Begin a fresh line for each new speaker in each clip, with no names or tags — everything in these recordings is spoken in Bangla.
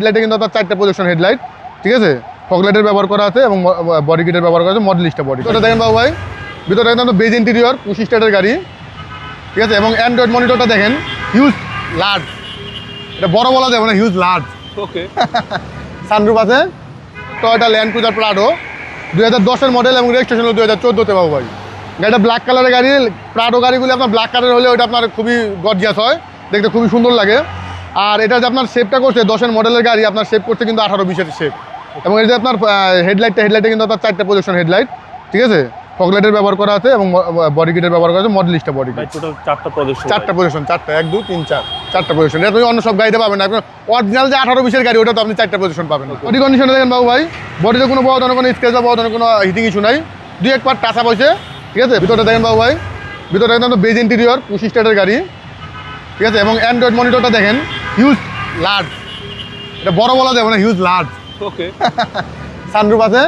হেডলাইটে কিন্তু আপনার চারটে পজিশন হেডলাইট ঠিক আছে? ফগলাইটের ব্যবহার করা আছে এবং বডি কিটের ব্যবহার করা আছে মডেলিস্টা বডি ওটা দেখেন বাবু ভাই ভিতরে কিন্তু বেজ ইন্টেরিয়র পুশ স্টার্টের গাড়ি ঠিক আছে? এবং অ্যান্ড্রয়েড মনিটরটা দেখেন হিউজ লার্জ এটা বড় বলা যাবে না হিউজ লার্জ
ওকে
সানরুফ আছে টয়টা ল্যান্ড ক্রুজার প্রাডো দুই হাজার দশের মডেল এবং রেজিস্ট্রেশন হলো দুই হাজার চোদ্দোতে বাবু ভাই। গাড়িটা ব্ল্যাক কালারের গাড়ি প্রাডো গাড়িগুলি আপনার ব্ল্যাক কালার হলে ওইটা আপনার খুবই গর্জিয়াস হয় দেখতে খুবই সুন্দর লাগে। আর এটা যে আপনার শেপটা করছে দশের মডেলের গাড়ি আপনার শেপ করছে কিন্তু আঠারো বিশের শেপ এবং এটা আপনার হেডলাইটটা হেডলাইটে কিন্তু আপনার চারটে পজিশন হেডলাইট ঠিক আছে? ফগলাইটের ব্যবহার করা আছে এবং বডি কিটের ব্যবহার করা আছে মডেলিস্টা বডি কিট
চারটা প্রদর্শন
চারটা চারটা এক দুই তিন চার চারটা পজিশন এটা তুমি অন্য সব গাড়িতে পাবেন না। অরিজিনাল যে আঠারো বিশের গাড়ি ওটা তো আপনি চারটা পজিশন পাবেন বডি কন্ডিশনে দেখেন বাবু ভাই বডিতে কোনো বড় ধরনের কোনো স্ক্রেচ বা বড় ধরনের কোনো হিটিং ইস্যু নাই। দুই এক পার টাচা পয়সে ঠিক আছে? ভিতরে দেখেন বাবু ভাই ভিতরে একদম বেজ ইন্টেরিয়র পুশ স্টার্টের গাড়ি ঠিক আছে? এবং অ্যান্ড্রয়েড মনিটরটা দেখেন। হিউজ লার্জ এটা বড় বলা যাবে না হিউজ লার্জ
ওকে
সানরুফ আছে।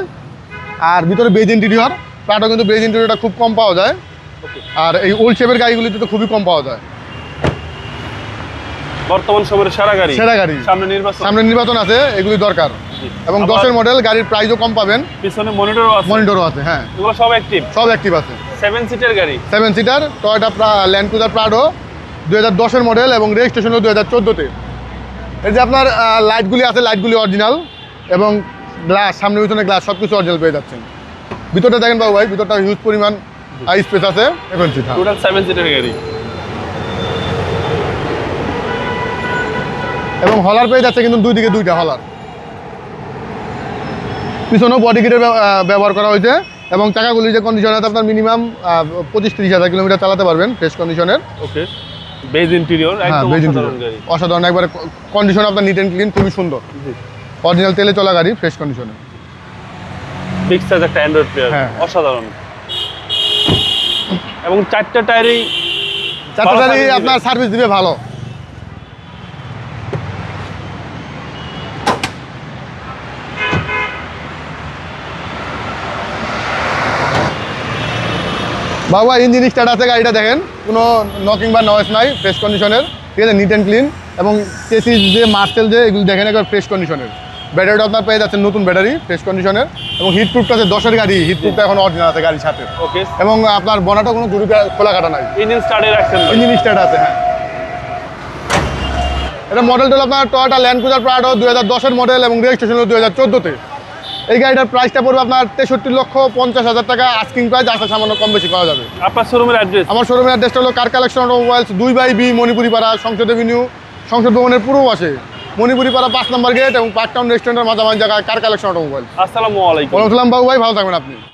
আর ভিতরে বেজ ইন্টেরিয়র প্রাটো কিন্তু বেজ ইন্টেরিয়রটা খুব কম পাওয়া যায়। আর এই ওল্ড শেপের গাড়িগুলিতে তো খুবই কম পাওয়া যায়।
বর্তমান সময়ের সেরা গাড়ি।
সেরা গাড়ি।
সামনে নির্বাচন।
সামনে নির্বাচন আছে এগুলি দরকার। এবং দশের মডেল গাড়ির প্রাইসও কম পাবেন।
পিছনে মনিটরও আছে।
মনিটরও আছে হ্যাঁ।
এগুলো সব অ্যাক্টিভ
সব অ্যাক্টিভ আছে।
সেভেন সিটের গাড়ি?
Seven seater Toyota Land Cruiser Prado দু হাজার দশের মডেল এবং রেজিস্ট্রেশন দু হাজার চোদ্দোতে। এই যে আপনার লাইটগুলি আছে লাইটগুলি অরিজিনাল এবং গ্লাস সামনে পিছনে গ্লাস সব কিছু অরিজিনাল পেয়ে যাচ্ছেন। ভিতরটা দেখেন বাবু ভাই ভিতরটা হিউজ পরিমাণ স্পেস আছে এখন হ্যাঁ।
টোটাল সেভেন সিটের গাড়ি।
এবং হলার পেয়ে যাচ্ছে কিন্তু দুই দিকে দুইটা হলার পিছনেও বডি কিটের ব্যবহার করা হয়েছে এবং চাকাগুলি যে কন্ডিশন আছে আপনার মিনিমাম পঁচিশ তিরিশ হাজার কিলোমিটার চালাতে পারবেন ফ্রেশ কন্ডিশনের
ওকে বেজ ইন্টেরিয়র
হ্যাঁ
একদম
বেজ
ইন্টেরিয়র
অসাধারণ একবারে কন্ডিশন আপনার নিট অ্যান্ড ক্লিন খুবই সুন্দর। অরিজিনাল তেলে চলা গাড়ি ফ্রেশ কন্ডিশনে
বিগ সাইজ একটা অ্যান্ড্রয়েড প্লেয়ার। অসাধারণ। এবং চারটা টায়ারেই
চারটা
দিবে।
আপনার সার্ভিস দিবে ভালো। বাবা ইঞ্জিন স্টার্ট আছে গাড়িটা দেখেন। কোনো নকিং বা নয়েস নাই ফ্রেশ কন্ডিশনের ঠিক আছে নিট অ্যান্ড ক্লিন এবং চেসিস যে মার্সেল যে এগুলো দেখেন একবার ফ্রেশ কন্ডিশনের ব্যাটারিটা আপনার পেয়ে যাচ্ছেন নতুন ব্যাটারি ফ্রেশ কন্ডিশনের এবং হিট প্রুফটা আছে দশের গাড়ি হিট প্রুফটা এখন অরিজিনাল আছে গাড়ির সাথে।
ওকে
এবং আপনার বনাটা কোনো গুরু খোলা কাটা নাই।
ইঞ্জিন স্টার্টে রাখছেন।
ইঞ্জিন স্টার্ট আছে হ্যাঁ। এটা মডেলটা হলো আপনার টয়টা ল্যান্ড ক্রুজার প্রাডো দু হাজার দশের মডেল এবং রেজিস্ট্রেশন হলো দুই হাজার চোদ্দোতে। এই গাড়িটার প্রাইসটা পড়বে আপনার তেষট্টি লক্ষ পঞ্চাশ হাজার টাকা। আস্কিং প্রাইস আসলে সামান্য কম বেশি পাওয়া যাবে।
আপনার শোরুমের অ্যাড্রেস
আমার শোরুমের অ্যাড্রেসটা হলো কার কালেকশন অটোমোবাইলস দুই by B Manipuri Para Sangsad avenue সংসদ ভবনের পূর্ব পাশে। মণিপুরি পাড়া পাঁচ নম্বর গেট এবং পার্ক টাউন রেস্টুরেন্টের মাঝামাঝি জায়গায় কার কালেকশন অটোমোবাইল
আসসালামু আলাইকুম।
বাবু ভাই ভালো থাকবেন আপনি।